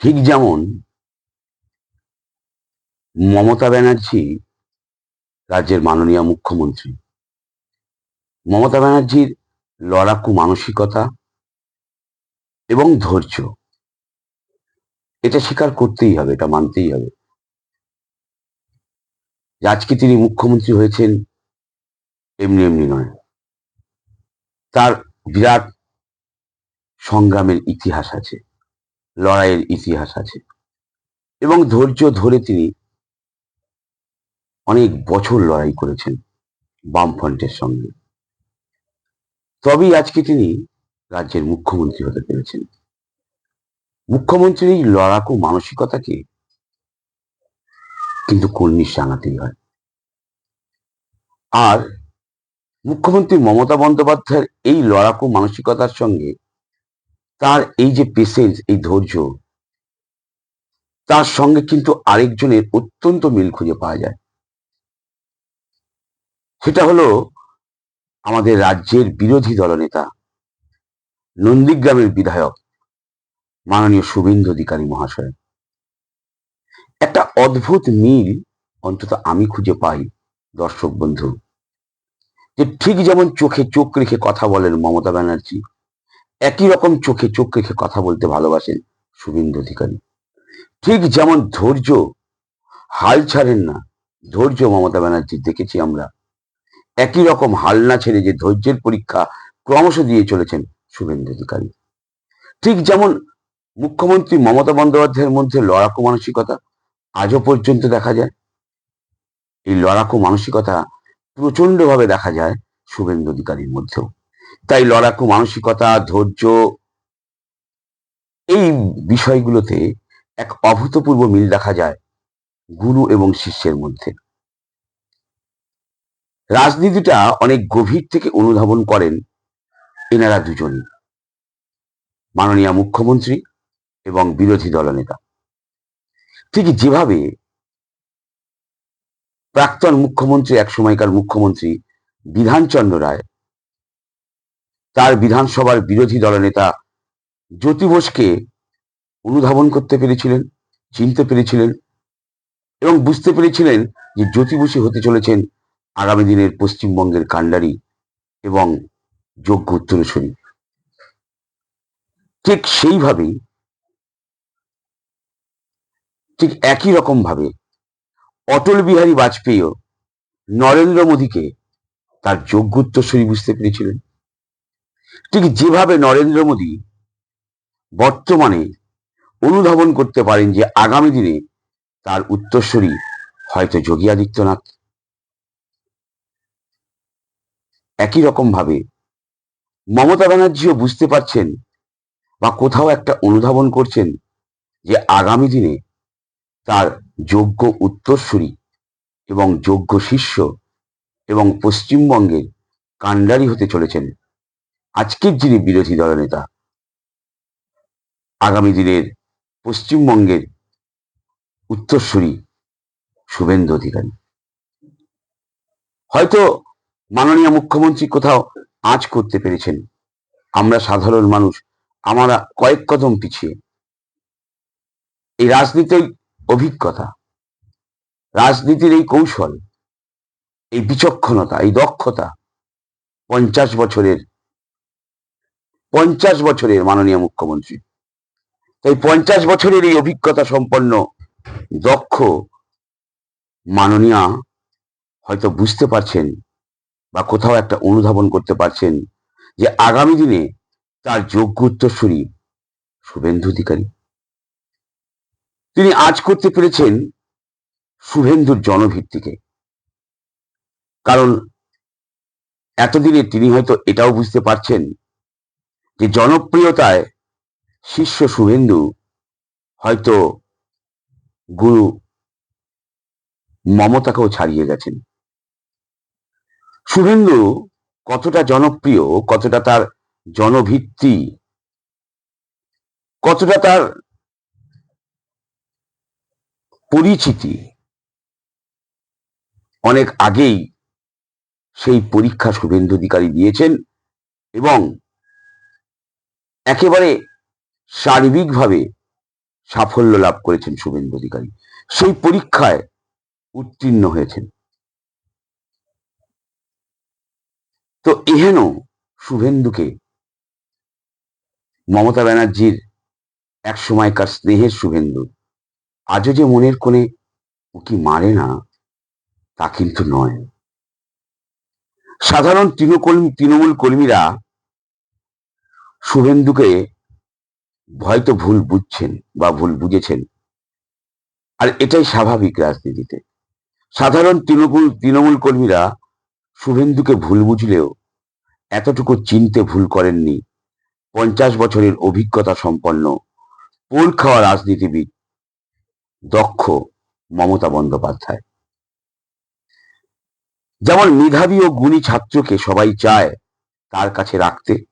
ঠিক যেমন মমতা ব্যানার্জি রাজ্যের মাননীয় মুখ্যমন্ত্রী। মমতা ব্যানার্জির লড়াকু মানসিকতা এবং ধৈর্য, এটা স্বীকার করতেই হবে, এটা মানতেই হবে। আজকে তিনি মুখ্যমন্ত্রী হয়েছেন, এমনি এমনি নয়। তার বিরাট সংগ্রামের ইতিহাস আছে। লড়াইয়ের ইতিহাস আছে। এবং ধৈর্য ধরে তিনি অনেক বছর লড়াই করেছেন বামফ্রন্টের সঙ্গে। তবেই আজকে তিনি রাজ্যের মুখ্যমন্ত্রী হতে পেরেছেন। মুখ্যমন্ত্রীর এই লড়াকু মানসিকতাকে কিন্তু কর্নিশ জানাতেই হয়। আর মুখ্যমন্ত্রী মমতা বন্দ্যোপাধ্যায়ের এই লড়াকু মানসিকতার সঙ্গে তার এই যে পেশেন্স এই ধৈর্য, তার সঙ্গে কিন্তু আরেকজনের অত্যন্ত মিল খুঁজে পাওয়া যায়। সেটা হলো আমাদের রাজ্যের বিরোধী দলনেতা, নন্দীগ্রামের বিধায়ক, মাননীয় শুভেন্দু অধিকারী মহাশয়। একটা অদ্ভুত মিল অন্তত আমি খুঁজে পাই, দর্শক বন্ধু, যে ঠিক যেমন চোখে চোখ রেখে কথা বলেন মমতা ব্যানার্জি একই রকম চোখে চোখ রেখে কথা বলতে ভালোবাসেন শুভেন্দু অধিকারী। ঠিক যেমন ধৈর্য, হাল ছাড়েন না। ধৈর্য মমতা ব্যানার্জি, দেখেছি আমরা। একই রকম হাল না ছেড়ে যে ধৈর্যের পরীক্ষা ক্রমশ দিয়ে চলেছেন শুভেন্দু অধিকারী। ঠিক যেমন মুখ্যমন্ত্রী মমতা বন্দ্যোপাধ্যায়ের মধ্যে লড়াকু মানসিকতা আজও পর্যন্ত দেখা যায়। এই লড়াকু মানসিকতা প্রচন্ডভাবে দেখা যায় শুভেন্দু অধিকারীর মধ্যেও। তাই লড়াকু মানসিকতা, ধৈর্য এই বিষয়গুলোতে এক অভূতপূর্ব মিল দেখা যায় গুরু এবং শিষ্যের মধ্যে। রাজনীতিটা অনেক গভীর থেকে অনুধাবন করেন এনারা দুজনই। মাননীয় মুখ্যমন্ত্রী এবং বিরোধী দলনেতা। ঠিক যেভাবে প্রাক্তন মুখ্যমন্ত্রী এক সময়কার মুখ্যমন্ত্রী বিধানচন্দ্র রায় তার বিধানসভার বিরোধী দলনেতা জ্যোতি বোসকে অনুধাবন করতে পেরেছিলেন, চিনতে পেরেছিলেন এবং বুঝতে পেরেছিলেন যে জ্যোতি বসু হতে চলেছেন আগামী দিনের পশ্চিমবঙ্গের কাণ্ডারি এবং যোগ্য উত্তরসূরি ঠিক সেইভাবেই, ঠিক একই রকম ভাবে অটল বিহারী বাজপেয়ীও নরেন্দ্র মোদীকে তার যোগ্য উত্তরসূরি বুঝতে পেরেছিলেন। ঠিক যেভাবে নরেন্দ্র মোদী বর্তমানে অনুধাবন করতে পারেন যে আগামী দিনে তার উত্তরসূরি হয়তো যোগী আদিত্যনাথ। একই রকম ভাবে মমতা ব্যানার্জিও বুঝতে পারছেন বা কোথাও একটা অনুধাবন করছেন যে আগামী দিনে তার যোগ্য উত্তরসূরি এবং যোগ্য শিষ্য এবং পশ্চিমবঙ্গের কাণ্ডারি হতে চলেছেন। আজকের যিনি বিরোধী দলনেতা, আগামী দিনের পশ্চিমবঙ্গের উত্তরসূরি শুভেন্দু অধিকারী। হয়তো মাননীয় মুখ্যমন্ত্রী কোথাও আঁচ করতে পেরেছেন। আমরা সাধারণ মানুষ, আমরা কয়েক কদম পিছিয়ে। এই রাজনীতির অভিজ্ঞতা, রাজনীতির এই কৌশল, এই বিচক্ষণতা, এই দক্ষতা পঞ্চাশ বছরের পঞ্চাশ বছরের মাননীয় মুখ্যমন্ত্রী। তাই পঞ্চাশ বছরের এই অভিজ্ঞতা সম্পন্ন, দক্ষ মাননীয়া হয়তো বুঝতে পারছেন বা কোথাও একটা অনুধাবন করতে পারছেন যে আগামী দিনে তার যোগ্য উত্তরসূরি শুভেন্দু অধিকারী। তিনি আজ করতে পেরেছেন শুভেন্দুর জনভিত্তিকে। কারণ এতদিনে তিনি হয়তো এটাও বুঝতে পারছেন যে জনপ্রিয়তায় শিষ্য শুভেন্দু হয়তো গুরু মমতাকেও ছাড়িয়ে গেছেন। শুভেন্দু কতটা জনপ্রিয়, কতটা তার জনভিত্তি, কতটা তার পরিচিতি, অনেক আগেই সেই পরীক্ষা শুভেন্দু অধিকারী দিয়েছেন এবং একেবারে সার্বিকভাবে সাফল্য লাভ করেছেন শুভেন্দু অধিকারী। সেই পরীক্ষায় উত্তীর্ণ হয়েছেন। তো এহেন শুভেন্দুকে মমতা ব্যানার্জির এক সময়কার স্নেহের শুভেন্দু আজও যে মনের কোণে উকি মারে না, তা কিন্তু নয়। সাধারণ তৃণকর্মী তৃণমূল কর্মীরা শুভেন্দুকে হয়তো ভুল বুঝছেন বা ভুল বুঝেছেন। আর এটাই স্বাভাবিক রাজনীতিতে। সাধারণ তৃণমূল তৃণমূল কর্মীরা শুভেন্দুকে ভুল বুঝলেও এতটুকু চিনতে ভুল করেননি। পঞ্চাশ বছরের অভিজ্ঞতা সম্পন্ন পোল খাওয়া রাজনীতিবিদ দক্ষ মমতা বন্দ্যোপাধ্যায়। যেমন মেধাবী ও গুণী ছাত্রকে সবাই চায় তার কাছে রাখতে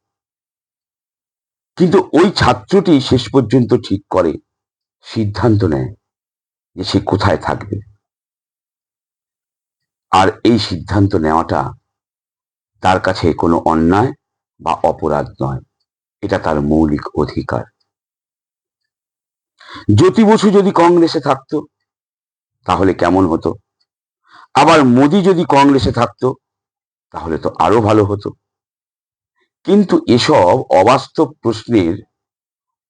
কিন্তু ওই ছাত্রটি শেষ পর্যন্ত ঠিক করে, সিদ্ধান্ত নেয় যে সে কোথায় থাকবে। আর এই সিদ্ধান্ত নেওয়াটা তার কাছে কোনো অন্যায় বা অপরাধ নয়, এটা তার মৌলিক অধিকার। জ্যোতি বসু যদি কংগ্রেসে থাকতো, তাহলে কেমন হতো? আবার মোদি যদি কংগ্রেসে থাকতো, তাহলে তো আরও ভালো হতো। কিন্তু এসব অবাস্তব প্রশ্নের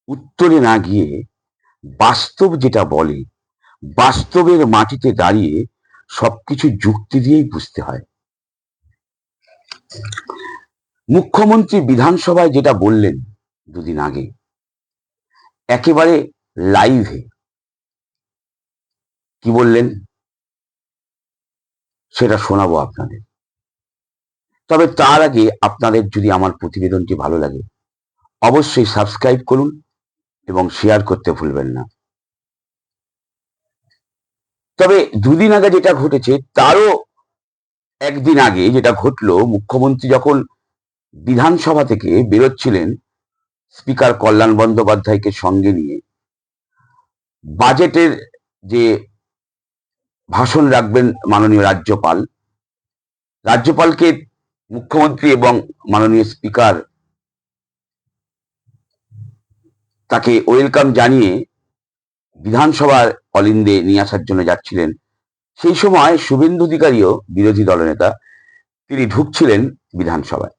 উত্তরে না গিয়ে বাস্তব যেটা বলে, বাস্তবের মাটিতে দাঁড়িয়ে সবকিছু যুক্তি দিয়েই বুঝতে হয়। মুখ্যমন্ত্রী বিধানসভায় যেটা বললেন দুদিন আগে, একেবারে লাইভে কি বললেন? সেটা শোনাবো আপনাদের। তবে তার আগে আপনাদের যদি আমার প্রতিবেদনটি ভালো লাগে, অবশ্যই সাবস্ক্রাইব করুন এবং শেয়ার করতে ভুলবেন না। তবে দুদিন আগে যেটা ঘটেছে, তারও একদিন আগে যেটা ঘটলো, মুখ্যমন্ত্রী যখন বিধানসভা থেকে বেরোচ্ছিলেন স্পিকার কল্যাণ বন্দ্যোপাধ্যায়কে সঙ্গে নিয়ে, বাজেটের যে ভাষণ রাখবেন মাননীয় রাজ্যপাল, রাজ্যপালকে মুখ্যমন্ত্রী এবং মাননীয় স্পিকার তাকে ওয়েলকাম জানিয়ে বিধানসভার অলিন্দে নিয়ে আসার জন্য যাচ্ছিলেন। সেই সময় শুভেন্দু অধিকারীও বিরোধী দলনেতা, তিনি ঢুকছিলেন বিধানসভায়।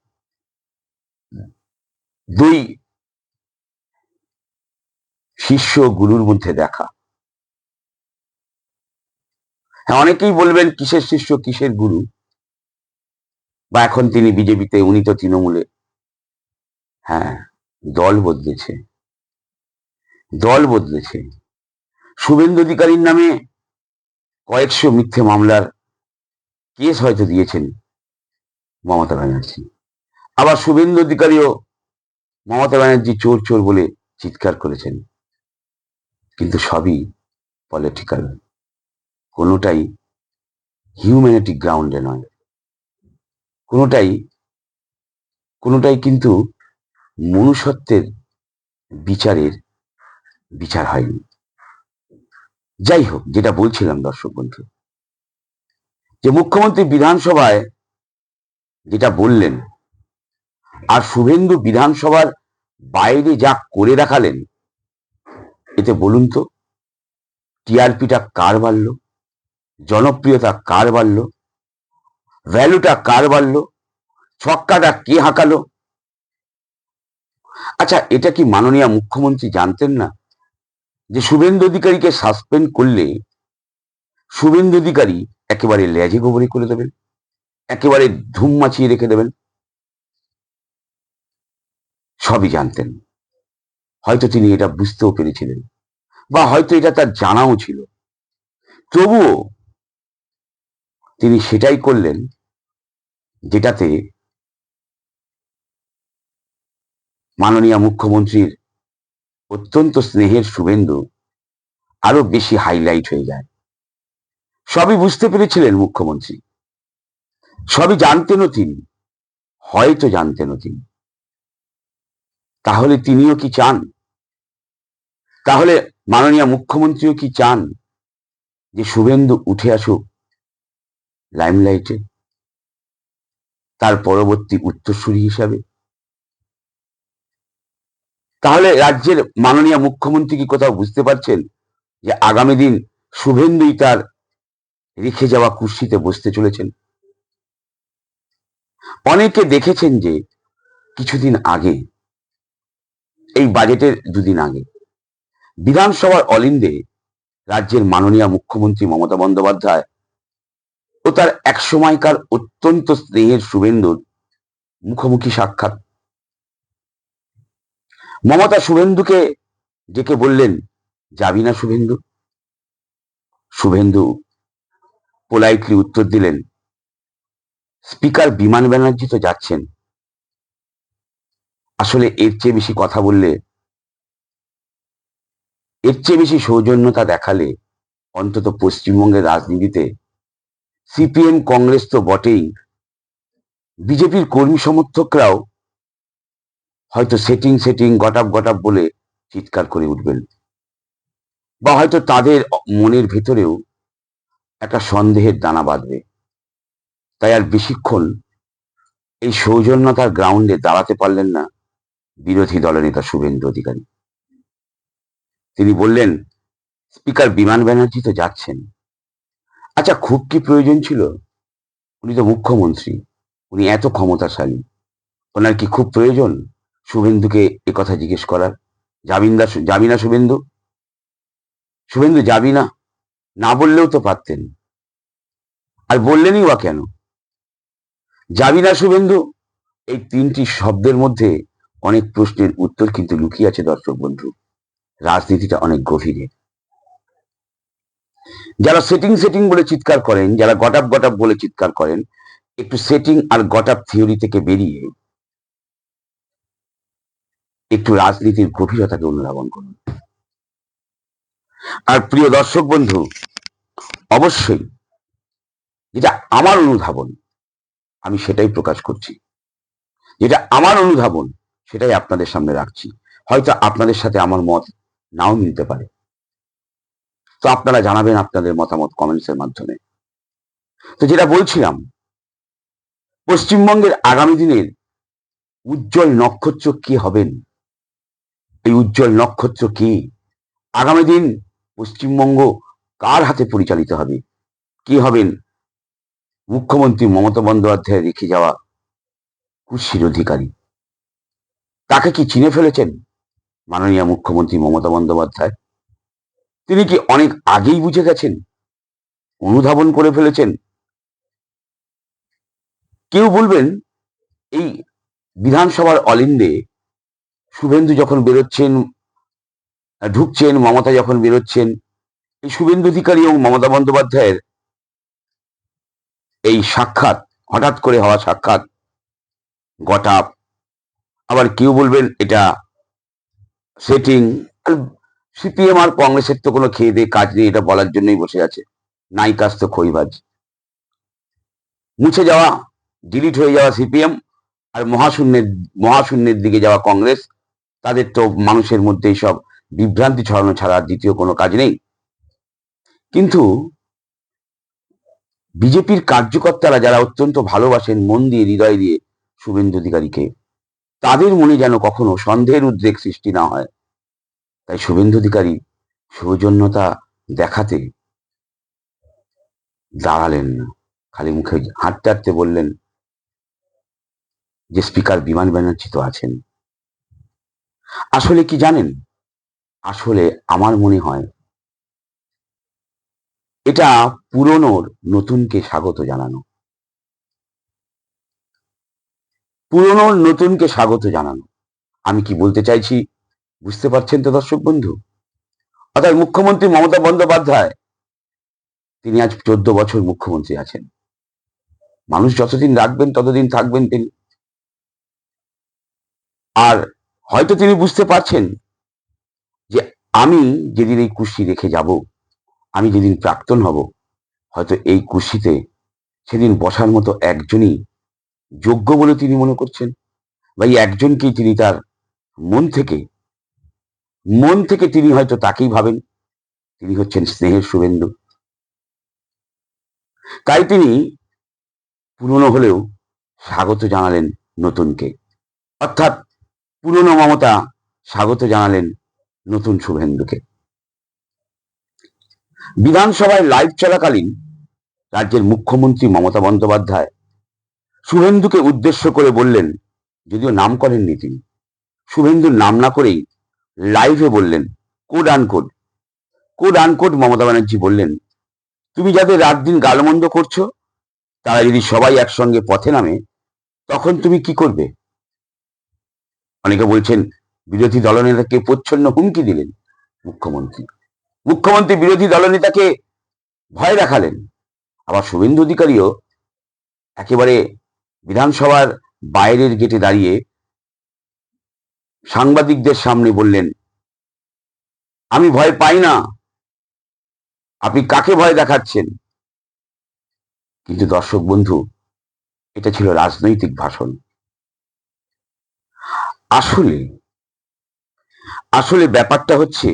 দুই শিষ্য গুরুর মধ্যে দেখা। হ্যাঁ অনেকেই বলবেন, কিসের শিষ্য, কিসের গুরু? বা এখন তিনি বিজেপিতে, উনি তো তৃণমূলে। হ্যাঁ দল বদলেছে। দল বদলেছে। শুভেন্দু অধিকারীর নামে কয়েকশো মিথ্যে মামলার কেস হয়তো দিয়েছেন মমতা ব্যানার্জি। আবার শুভেন্দু অধিকারীও মমতা ব্যানার্জি চোর চোর বলে চিৎকার করেছেন। কিন্তু সবই পলিটিক্যাল কোনোটাই হিউম্যানিটি গ্রাউন্ডে নয়। কোনোটাই কোনোটাই কিন্তু মনুষ্যত্বের বিচারের বিচার হয়নি। যাই হোক, যেটা বলছিলাম দর্শক বন্ধু, যে মুখ্যমন্ত্রী বিধানসভায় যেটা বললেন, আর শুভেন্দু বিধানসভার বাইরে যা করে দেখালেন, এতে বলুন তো, টিআরপিটা কার বাড়ল, জনপ্রিয়তা কার বাড়ল ভ্যালুটা কার বাড়ল? ছক্কাটা কে হাঁকালো? আচ্ছা এটা কি মাননীয় মুখ্যমন্ত্রী জানতেন না যে শুভেন্দু অধিকারীকে সাসপেন্ড করলে শুভেন্দু অধিকারী একেবারে লেজে গোবরে করে দেবেন? একেবারে ধুম মাছিয়ে রেখে দেবেন? সবই জানতেন। হয়তো তিনি এটা বুঝতেও পেরেছিলেন বা হয়তো এটা তার জানাও ছিল। তবুও তিনি সেটাই করলেন যেটাতে মাননীয় মুখ্যমন্ত্রীর অত্যন্ত স্নেহের শুভেন্দু আরও বেশি হাইলাইট হয়ে যায়। সবই বুঝতে পেরেছিলেন মুখ্যমন্ত্রী। সবই জানতেনও তিনি। হয়তো জানতেনও তিনি। তাহলে তিনিও কি চান? তাহলে মাননীয় মুখ্যমন্ত্রীও কি চান যে শুভেন্দু উঠে আসুক লাইমলাইটে তার পরবর্তী উত্তরসূরি হিসাবে। তাহলে রাজ্যের মাননীয় মুখ্যমন্ত্রী কি কোথাও বুঝতে পারছেন যে আগামী দিন শুভেন্দুই তার রেখে যাওয়া কুর্সিতে বসতে চলেছেন? অনেকে দেখেছেন যে কিছুদিন আগে, এই বাজেটের দুদিন আগে, বিধানসভার অলিন্দে রাজ্যের মাননীয় মুখ্যমন্ত্রী মমতা বন্দ্যোপাধ্যায় ও তার এক সময়কার অত্যন্ত স্নেহের শুভেন্দুর মুখোমুখি সাক্ষাৎ। মমতা শুভেন্দুকে ডেকে বললেন, যাবি না শুভেন্দু? শুভেন্দু পোলাইটলি উত্তর দিলেন, স্পিকার বিমান ব্যানার্জি তো যাচ্ছেন। আসলে এর চেয়ে বেশি কথা বললে, এর চেয়ে বেশি সৌজন্যতা দেখালে অন্তত পশ্চিমবঙ্গের রাজনীতিতে সিপিএম, কংগ্রেস তো বটেই। বিজেপির কর্মী সমর্থকরাও হয়তো সেটিং সেটিং গটাপ গটাপ বলে চিৎকার করে উঠবেন। বা হয়তো তাদের মনের ভেতরেও একটা সন্দেহের দানা বাঁধবে। তাই আর বেশিক্ষণ এই সৌজন্যতার গ্রাউন্ডে দাঁড়াতে পারলেন না বিরোধী দলনেতা শুভেন্দু অধিকারী। তিনি বললেন, স্পিকার বিমান ব্যানার্জি তো যাচ্ছেন। আচ্ছা খুব কি প্রয়োজন ছিল? উনি তো মুখ্যমন্ত্রী, উনি এত ক্ষমতাশালী। ওনার কি খুব প্রয়োজন শুভেন্দুকে কথা জিজ্ঞেস করার? জামিনদা যাবি না শুভেন্দু? শুভেন্দু যাবি না না বললেও তো পারতেন। আর বললেনই বা কেন? যাবি না শুভেন্দু? এই তিনটি শব্দের মধ্যে অনেক প্রশ্নের উত্তর কিন্তু লুকিয়ে আছে দর্শক বন্ধু। রাজনীতিটা অনেক গভীরে। যারা সেটিং সেটিং বলে চিৎকার করেন, যারা গটাপ গটাপ বলে চিৎকার করেন, একটু সেটিং আর গটাপ থিওরি থেকে বেরিয়ে একটু রাজনীতির গভীরতাকে অনুধাবন করুন। আর প্রিয় দর্শক বন্ধু, অবশ্যই যেটা আমার অনুধাবন, আমি সেটাই প্রকাশ করছি। যেটা আমার অনুধাবন, সেটাই আপনাদের সামনে রাখছি। হয়তো আপনাদের সাথে আমার মত নাও মিলতে পারে। তো আপনারা জানাবেন আপনাদের মতামত কমেন্টসের মাধ্যমে। তো যেটা বলছিলাম, পশ্চিমবঙ্গের আগামী দিনের উজ্জ্বল নক্ষত্র কি হবেন? এই উজ্জ্বল নক্ষত্র কি? আগামী দিন পশ্চিমবঙ্গ কার হাতে পরিচালিত হবে? কি হবেন? মুখ্যমন্ত্রী মমতা বন্দ্যোপাধ্যায় রেখে যাওয়া কুশির অধিকারী, তাকে কি চিনে ফেলেছেন? মাননীয় মুখ্যমন্ত্রী মমতা বন্দ্যোপাধ্যায়। তিনি কি অনেক আগেই বুঝে গেছেন? অনুধাবন করে ফেলেছেন? কেউ বলবেন, এই বিধানসভার অলিন্দে শুভেন্দু যখন বেরোচ্ছেন, ঢুকছেন, মমতা যখন বেরোচ্ছেন, এই শুভেন্দু অধিকারী এবং মমতা বন্দ্যোপাধ্যায়ের এই সাক্ষাৎ, হঠাৎ করে হওয়া সাক্ষাৎ গটাপ আবার কেউ বলবেন এটা সেটিং সিপিএম আর কংগ্রেসের তো কোনো খেয়ে দিয়ে কাজ নেই, এটা বলার জন্যই বসে আছে। নাই কাজ তো খইবাজ মুছে যাওয়া ডিলিট হয়ে যাওয়া সিপিএম আর মহাশূন্যের মহাশূন্যের দিকে যাওয়া কংগ্রেস, তাদের তো মানুষের মধ্যে সব বিভ্রান্তি ছড়ানো ছাড়া দ্বিতীয় কোনো কাজ নেই। কিন্তু বিজেপির কার্যকর্তারা যারা অত্যন্ত ভালোবাসেন মন দিয়ে, হৃদয় দিয়ে শুভেন্দু অধিকারীকে, তাদের মনে যেন কখনো সন্দেহের উদ্রেক সৃষ্টি না হয়। তাই শুভেন্দু অধিকারী সৌজন্যতা দেখাতে দাঁড়ালেন না। খালি মুখে হাঁটতে হাঁটতে বললেন, যে স্পিকার বিমান ব্যানার্জি তো আছেন। আসলে কি জানেন? আসলে আমার মনে হয় এটা পুরনোর নতুনকে স্বাগত জানানো। পুরনোর নতুনকে স্বাগত জানানো। আমি কি বলতে চাইছি? বুঝতে পারছেন তো দর্শক বন্ধু? অর্থাৎ মুখ্যমন্ত্রী মমতা বন্দ্যোপাধ্যায়, তিনি আজ চোদ্দ বছর মুখ্যমন্ত্রী আছেন। মানুষ যতদিন রাখবেন, ততদিন থাকবেন তিনি। আর হয়তো তিনি বুঝতে পারছেন যে আমি যেদিন এই কুশি রেখে যাব, আমি যেদিন প্রাক্তন হব, হয়তো এই কুশিতে সেদিন বসার মতো একজনই যোগ্য বলে তিনি মনে করছেন, বা এই একজনকেই তিনি তার মন থেকে মন থেকে তিনি হয়তো তাকেই ভাবেন। তিনি হচ্ছেন স্নেহের শুভেন্দু। তাই তিনি পুরনো হলেও স্বাগত জানালেন নতুনকে। অর্থাৎ পুরনো মমতা স্বাগত জানালেন নতুন শুভেন্দুকে। বিধানসভায় লাইভ চলাকালীন রাজ্যের মুখ্যমন্ত্রী মমতা বন্দ্যোপাধ্যায় শুভেন্দুকে উদ্দেশ্য করে বললেন, যদিও নাম করেননি তিনি, শুভেন্দুর নাম না করেই লাইভে বললেন code uncode code uncode Mamata Banerjee বললেন, তুমি যাদের রাত দিন গালমন্দ করছ, তারা যদি সবাই একসঙ্গে পথে নামে, তখন তুমি কি করবে? অনেকে বলছেন, বিরোধী দলনেতাকে প্রচ্ছন্ন হুমকি দিলেন মুখ্যমন্ত্রী। মুখ্যমন্ত্রী বিরোধী দলনেতাকে ভয় দেখালেন। আবার শুভেন্দু অধিকারীও একেবারে বিধানসভার বাইরের গেটে দাঁড়িয়ে সাংবাদিকদের সামনে বললেন, আমি ভয় পাই না। আপনি কাকে ভয় দেখাচ্ছেন? কিন্তু দর্শক বন্ধু, এটা ছিল রাজনৈতিক ভাষণ। আসলে আসলে ব্যাপারটা হচ্ছে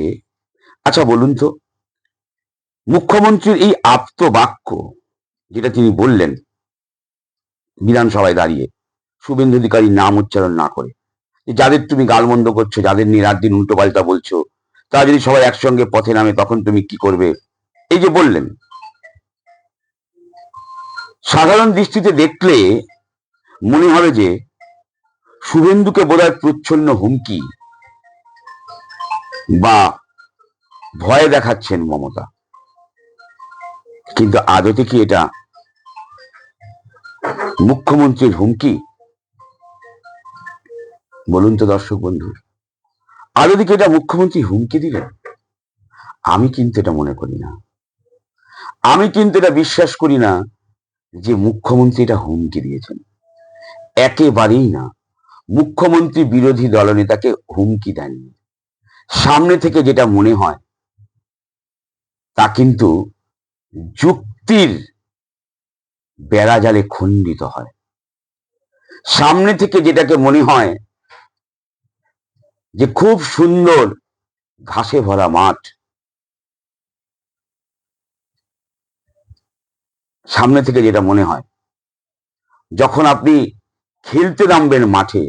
আচ্ছা বলুন তো, মুখ্যমন্ত্রীর এই আপ্ত বাক্য যেটা তিনি বললেন, বিধানসভায় দাঁড়িয়ে, শুভেন্দু অধিকারীর নাম উচ্চারণ না করে যাদের তুমি গালমন্দ করছ, যাদের নিয়ে রাত দিন উল্টো পাল্টা বলছো, তারা যদি সবাই একসঙ্গে পথে নামে, তখন তুমি কি করবে? এই যে বললেন, সাধারণ দৃষ্টিতে দেখলে মনে হবে যে শুভেন্দুকে বোধহয় প্রচ্ছন্ন হুমকি বা ভয় দেখাচ্ছেন মমতা। কিন্তু আদতে কি এটা মুখ্যমন্ত্রীর হুমকি? বলুন তো দর্শক বন্ধু আদতে কি এটা মুখ্যমন্ত্রী হুমকি দিলেন। আমি কিন্তু এটা মনে করি না। আমি কিন্তু এটা বিশ্বাস করি না যে মুখ্যমন্ত্রী এটা হুমকি দিয়েছেন। একেবারেই না। মুখ্যমন্ত্রী বিরোধী দলনেতাকে হুমকি দেননি। সামনে থেকে যেটা মনে হয়, তা কিন্তু যুক্তির বেড়াজালে খণ্ডিত হয়। সামনে থেকে যেটাকে মনে হয় যে খুব সুন্দর ঘাসে ভরা মাঠ। সামনে থেকে যেটা মনে হয়, যখন আপনি খেলতে নামবেন মাঠে,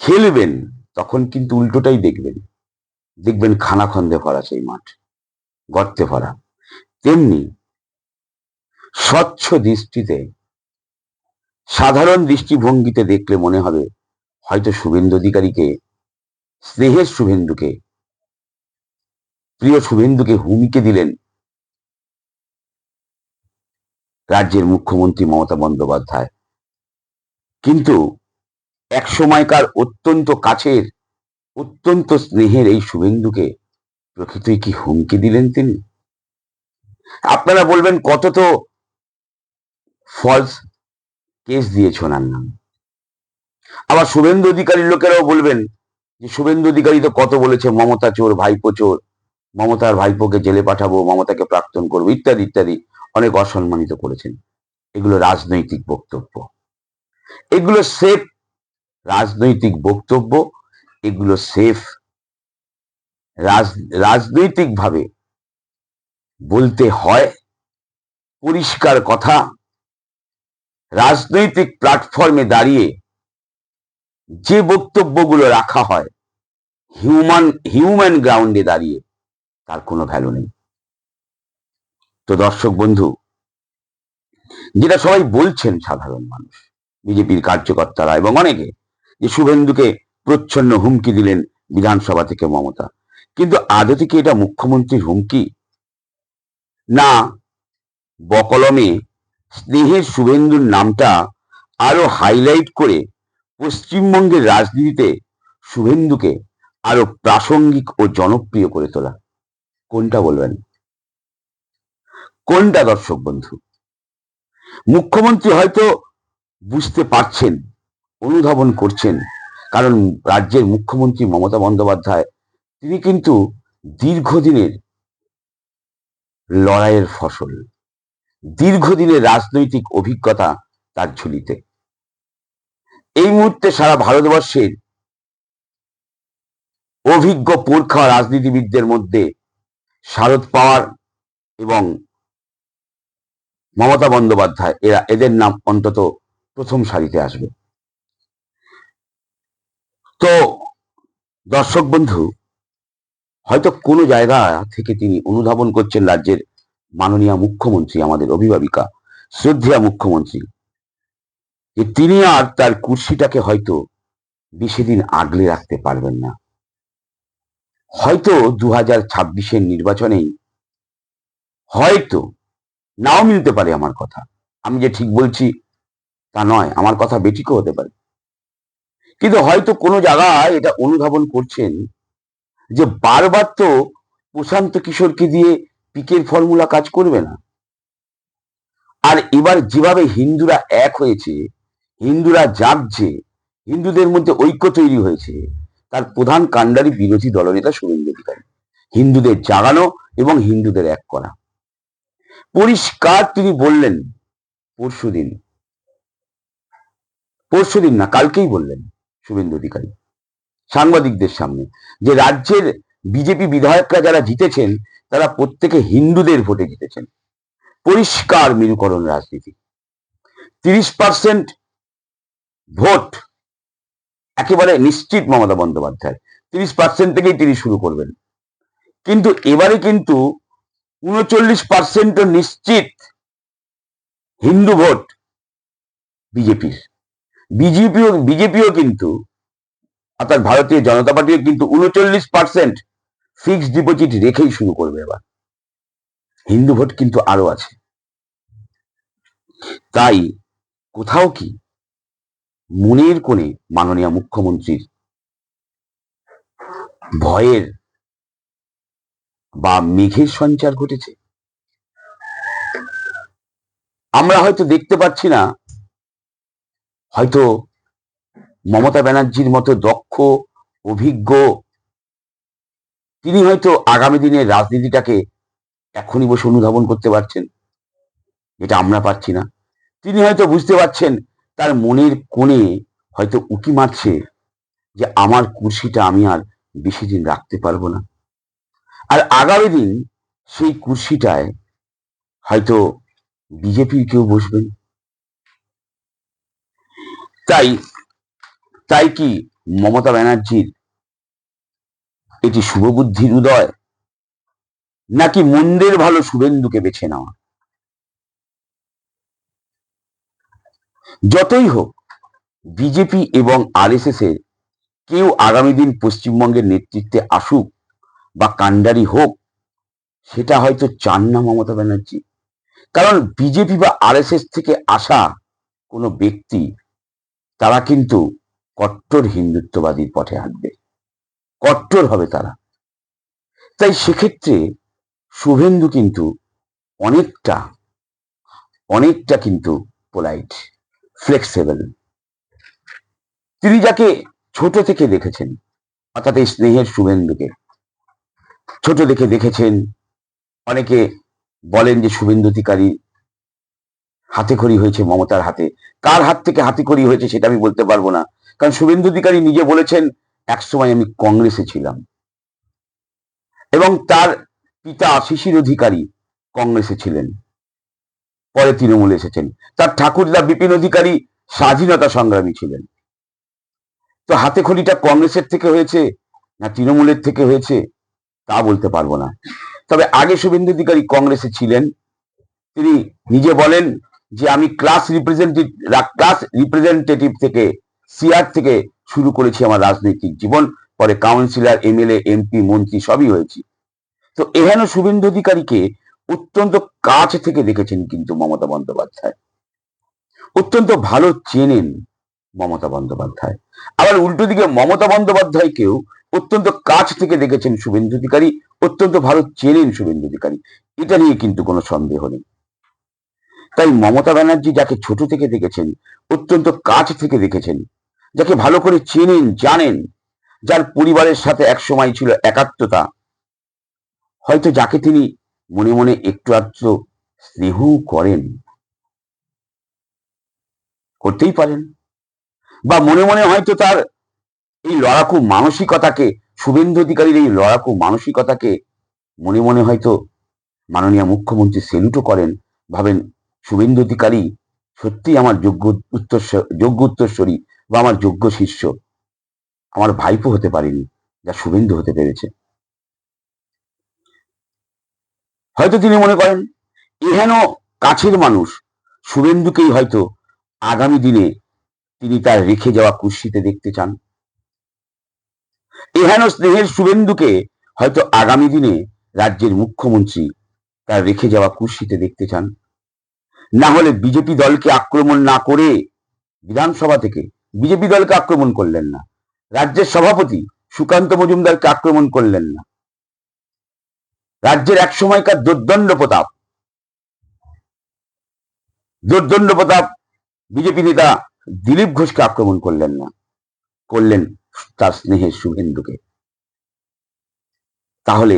খেলবেন, তখন কিন্তু উল্টোটাই দেখবেন। দেখবেন খানাখন্দে ভরা সেই মাঠ, গর্তে ভরা। তেমনি স্বচ্ছ দৃষ্টিতে, সাধারণ দৃষ্টিভঙ্গিতে দেখলে মনে হবে, হয়তো শুভেন্দু অধিকারীকে স্নেহের শুভেন্দুকে, প্রিয় শুভেন্দুকে হুমকে দিলেন রাজ্যের মুখ্যমন্ত্রী মমতা বন্দ্যোপাধ্যায়। কিন্তু এক সময়কার অত্যন্ত কাছের, অত্যন্ত স্নেহের এই শুভেন্দুকে প্রকৃতই কি হুমকি দিলেন তিনি? আপনারা বলবেন, কত তো ফলস কেস দিয়েছ ওনার নাম আবার শুভেন্দু অধিকারীর লোকেরাও বলবেন যে শুভেন্দু অধিকারী তো কত বলেছে, মমতা চোর, ভাইপো চোর, মমতার ভাইপোকে জেলে পাঠাবো, মমতাকে প্রাক্তন করব, ইত্যাদি ইত্যাদি, অনেক অসম্মানিত করেছেন। এগুলো রাজনৈতিক বক্তব্য। এগুলো সেফ রাজনৈতিক বক্তব্য, এগুলো সেফ রাজনৈতিক ভাবে বলতে হয়, পরিষ্কার কথা, রাজনৈতিক প্ল্যাটফর্মে দাঁড়িয়ে যে বক্তব্যগুলো রাখা হয় হিউম্যান হিউম্যান গ্রাউন্ডে দাঁড়িয়ে, তার কোনো ভ্যালু নেই। তো দর্শক বন্ধু, যেটা সবাই বলছেন সাধারণ মানুষ, বিজেপির কার্যকর্তারা এবং অনেকে, যে শুভেন্দুকে প্রচ্ছন্ন হুমকি দিলেন বিধানসভা থেকে মমতা। কিন্তু আদতে কি এটা মুখ্যমন্ত্রীর হুমকি? না, বকলমে স্নেহের শুভেন্দুর নামটা আরও হাইলাইট করে পশ্চিমবঙ্গের রাজনীতিতে শুভেন্দুকে আরও প্রাসঙ্গিক ও জনপ্রিয় করে তোলা। কোনটা বলবেন? কোনটা দর্শক বন্ধু? মুখ্যমন্ত্রী হয়তো বুঝতে পারছেন, অনুধাবন করছেন, কারণ রাজ্যের মুখ্যমন্ত্রী মমতা বন্দ্যোপাধ্যায়, তিনি কিন্তু দীর্ঘদিনের লড়াইয়ের ফসল। দীর্ঘদিনের রাজনৈতিক অভিজ্ঞতা তার ঝুলিতে। এই মুহূর্তে সারা ভারতবর্ষের অভিজ্ঞ পোরখা রাজনীতিবিদদের মধ্যে শারদ পাওয়ার এবং মমতা বন্দ্যোপাধ্যায়, এরা এদের নাম অন্তত প্রথম সারিতে আসবে। তো দর্শক বন্ধু, হয়তো কোনো জায়গা থেকে তিনি অনুধাবন করছেন রাজ্যের মাননীয় মুখ্যমন্ত্রী, আমাদের অভিভাবিকা শ্রদ্ধেয়া মুখ্যমন্ত্রী। যে তিনি আর তার কুর্সিটাকে হয়তো বেশি দিন আগলে রাখতে পারবেন না। হয়তো দু হাজার ছাব্বিশের নির্বাচনেই হয়তো নাও মিলতে পারে আমার কথা। আমি যে ঠিক বলছি তা নয়, আমার কথা বেঠিকও হতে পারে। কিন্তু হয়তো কোনো জায়গায় এটা অনুধাবন করছেন যে বারবার তো প্রশান্ত কিশোরকে দিয়ে পিকের ফর্মুলা কাজ করবে না। আর এবার যেভাবে হিন্দুরা এক হয়েছে হিন্দুরা জাগছে, হিন্দুদের মধ্যে ঐক্য তৈরি হয়েছে। তার প্রধান কাণ্ডারি বিরোধী দলনেতা শুভেন্দু অধিকারী। হিন্দুদের জাগানো এবং হিন্দুদের এক করা। পরিষ্কার তিনি বললেন, পরশুদিন। পরশুদিন না, কালকেই বললেন শুভেন্দু অধিকারী সাংবাদিকদের সামনে যে রাজ্যের বিজেপি বিধায়করা যারা জিতেছেন, তারা প্রত্যেকে হিন্দুদের ভোটে জিতেছেন। পরিষ্কার মেরুকরণ রাজনীতি। তিরিশ পার্সেন্ট ভোট। একেবারে নিশ্চিত মমতা বন্দ্যোপাধ্যায়। তিরিশ পার্সেন্ট থেকেই তিনি শুরু করবেন। কিন্তু এবারে কিন্তু উনচল্লিশ পার্সেন্ট নিশ্চিত হিন্দু ভোট বিজেপির। বিজেপিও বিজেপিও কিন্তু, অর্থাৎ ভারতীয় জনতা পার্টিও কিন্তু উনচল্লিশ পার্সেন্ট ফিক্সড ডিপোজিট রেখেই শুরু করবে এবার। হিন্দু ভোট কিন্তু আরও আছে। তাই কোথাও কি মনের কোণে মাননীয় মুখ্যমন্ত্রীর ভয়ের বা মেঘের সঞ্চার ঘটেছে। আমরা হয়তো দেখতে পাচ্ছি না, হয়তো মমতা ব্যানার্জির মতো দক্ষ, অভিজ্ঞ, তিনি হয়তো আগামী দিনের রাজনীতিটাকে এখনই বসে অনুধাবন করতে পারছেন এটা আমরা পারছি না। তিনি হয়তো বুঝতে পারছেন তার মনের কোণে হয়তো উকি মারছে যে আমার কুর্সিটা আমি আর বেশি দিন রাখতে পারব না। আর আগামী দিন সেই কুর্সিটায় হয়তো বিজেপির কেউ বসবেন তাই তাই কি মমতা ব্যানার্জির এটি শুভবুদ্ধির উদয়? নাকি মন্দের ভালো শুভেন্দুকে বেছে নেওয়া? যতই হোক, বিজেপি এবং আরএসএস এর কেউ আগামী দিন পশ্চিমবঙ্গের নেতৃত্বে আসুক বা কাণ্ডারি হোক, সেটা হয়তো চান না মমতা ব্যানার্জি। কারণ বিজেপি বা আরএসএস থেকে আসা কোনো ব্যক্তি, তারা কিন্তু কট্টর হিন্দুত্ববাদীর পথে হাঁটবে। কট্টর হবে তারা। তাই সেক্ষেত্রে শুভেন্দু কিন্তু অনেকটা অনেকটা কিন্তু পোলাইট ফ্লেক্সিবল তিনি যাকে ছোট থেকে দেখেছেন, অর্থাৎ এই স্নেহের শুভেন্দুকে, ছোট দেখে দেখেছেন, অনেকে বলেন যে শুভেন্দু অধিকারী হাতে খড়ি হয়েছে, মমতার হাতে। কার হাত থেকে হাতে খড়ি হয়েছে সেটা আমি বলতে পারব না। কারণ শুভেন্দু অধিকারী নিজে বলেছেন একসময় আমি কংগ্রেসে ছিলাম। এবং তার পিতা শিশির অধিকারী কংগ্রেসে ছিলেন। পরে তৃণমূলে এসেছেন। তার ঠাকুরদা বিপিন অধিকারী স্বাধীনতা সংগ্রামী ছিলেন। তো হাতে খড়িটা কংগ্রেসের থেকে হয়েছে না তৃণমূলের থেকে হয়েছে, তা বলতে পারব না। তবে আগে শুভেন্দু অধিকারী কংগ্রেসে ছিলেন। তিনি নিজে বলেন যে, আমি ক্লাস রিপ্রেজেন্টেটিভ ক্লাস রিপ্রেজেন্টেটিভ থেকে সিআর থেকে শুরু করেছি আমার রাজনৈতিক জীবন। পরে কাউন্সিলর এমএলএ এমপি মন্ত্রী সবই হয়েছি। তো এহেন শুভেন্দু অধিকারীকে অত্যন্ত কাছ থেকে দেখেছেন কিন্তু মমতা বন্দ্যোপাধ্যায়। অত্যন্ত ভালো চেনেন মমতা বন্দ্যোপাধ্যায়। আবার উল্টো দিকে মমতা বন্দ্যোপাধ্যায়কেও অত্যন্ত কাছ থেকে দেখেছেন শুভেন্দু অধিকারী, অত্যন্ত ভালো চেনেন শুভেন্দু অধিকারী। এটা নিয়ে কিন্তু কোনো সন্দেহ নেই। তাই মমতা ব্যানার্জি যাকে ছোট থেকে দেখেছেন, অত্যন্ত কাছ থেকে দেখেছেন, যাকে ভালো করে চেনেন, জানেন, যার পরিবারের সাথে এক সময় ছিল একাত্মতা, হয়তো যাকে তিনি মনে মনে একটু আধটু স্নেহ করেন। করতেই পারেন। বা মনে মনে হয়তো তার এই লড়াকু মানসিকতাকে, শুভেন্দু অধিকারীর এই লড়াকু মানসিকতাকে মনে মনে হয়তো মাননীয় মুখ্যমন্ত্রী সেলুটও করেন। ভাবেন, শুভেন্দু অধিকারী সত্যি আমার যোগ্য উত্তর যোগ্য উত্তরস্বরী বা আমার যোগ্য শিষ্য। আমার ভাইপো হতে পারেনি, যা শুভেন্দু হতে পেরেছে। হয়তো তিনি মনে করেন, এহেন কাছের মানুষ, শুভেন্দুকেই হয়তো আগামী দিনে তিনি তার রেখে যাওয়া কুর্সিতে দেখতে চান। এহেন স্নেহের শুভেন্দুকে হয়তো আগামী দিনে রাজ্যের মুখ্যমন্ত্রী তার রেখে যাওয়া কুর্সিতে দেখতে চান। না হলে বিজেপি দলকে আক্রমণ না করে বিধানসভা থেকে বিজেপি দলকে আক্রমণ করলেন না, রাজ্যের সভাপতি সুকান্ত মজুমদারকে আক্রমণ করলেন না। রাজ্যের এক সময়কার দুর্দণ্ড প্রতাপ। দুর্দণ্ড প্রতাপ বিজেপি নেতা দিলীপ ঘোষকে আক্রমণ করলেন না, করলেন তার স্নেহের শুভেন্দুকে। তাহলে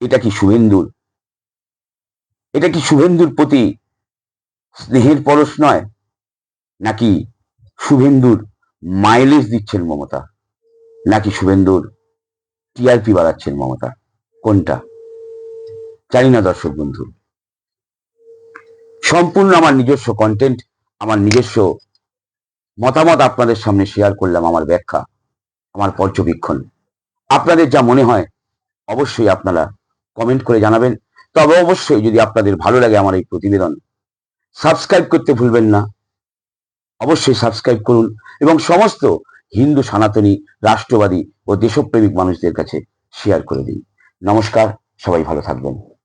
এটা কি শুভেন্দুর? এটা কি শুভেন্দুর প্রতি স্নেহের পরশ নয়, নাকি শুভেন্দুর মাইলেজ দিচ্ছেন মমতা? নাকি শুভেন্দুর টিআরপি বাড়াচ্ছেন মমতা? কোনটা? জানি না দর্শক বন্ধু। সম্পূর্ণ আমার নিজস্ব কন্টেন্ট আমার নিজস্ব মতামত আপনাদের সামনে শেয়ার করলাম আমার ব্যাখ্যা, আমার পর্যবেক্ষণ। আপনাদের যা মনে হয়, অবশ্যই আপনারা কমেন্ট করে জানাবেন। তবে অবশ্যই যদি আপনাদের ভালো লাগে আমার এই প্রতিবেদন সাবস্ক্রাইব করতে ভুলবেন না। অবশ্যই সাবস্ক্রাইব করুন এবং সমস্ত হিন্দু সনাতনী, রাষ্ট্রবাদী ও দেশপ্রেমিক মানুষদের কাছে শেয়ার করে দিন। নমস্কার, সবাই ভালো থাকবেন।